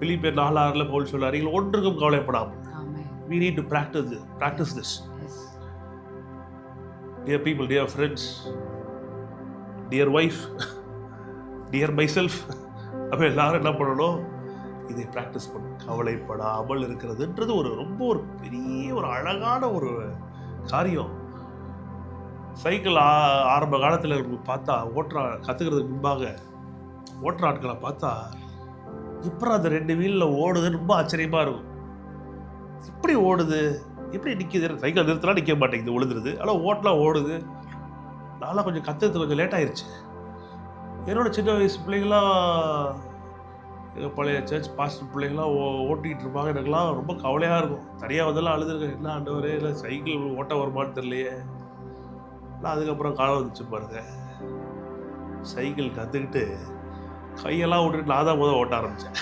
பிலிப்பியர் நாலு ஆறில் பவுல் சொல்றாரு நீங்கள் ஒன்றுக்கும் கவலைப்படாமல் need to practice this, practice this. Yes. Dear people, dear friends, dear wife, dear myself, அப்போ எல்லாரும் என்ன பண்ணணும்? இதை ப்ராக்டிஸ் பண்ணணும். கவலைப்படாமல் இருக்கிறதுன்றது ஒரு ரொம்ப ஒரு பெரிய ஒரு அழகான ஒரு காரியம். சைக்கிள் ஆரம்ப காலத்தில் பார்த்தா ஓட்டுற கற்றுக்கிறதுக்கு முன்பாக ஓட்டுற ஆட்களை பார்த்தா அப்புறம் அந்த ரெண்டு வீலில் ஓடுது ரொம்ப ஆச்சரியமாக இருக்கும். இப்படி ஓடுது இப்படி நிற்கிது சைக்கிள் நிறுத்தினா நிற்க மாட்டேங்குது விழுந்துருது ஆனால் ஓட்டலாம் ஓடுது. நான்லாம் கொஞ்சம் கற்றுறது கொஞ்சம் லேட் ஆயிடுச்சு என்னோட சின்ன வயசு பிள்ளைங்களாம் எங்கள் பழைய சர்ச் பாஸ்டர் பிள்ளைங்களாம் ஓ ஓட்டிகிட்டு இருப்பாங்க. எனக்குலாம் ரொம்ப கவலையாக இருக்கும். தனியாக வந்தெல்லாம் அழுதுருக்கேன். என்ன ஆண்டவரே இல்லை சைக்கிள் ஓட்ட வருமானு தெரியலையே. ஆனால் அதுக்கப்புறம் காலம் வந்துச்சு பாருங்க. சைக்கிள் கற்றுக்கிட்டு கையெல்லாம் விட்டுட்டு நான் தான் முதல் ஓட்ட ஆரம்பித்தேன்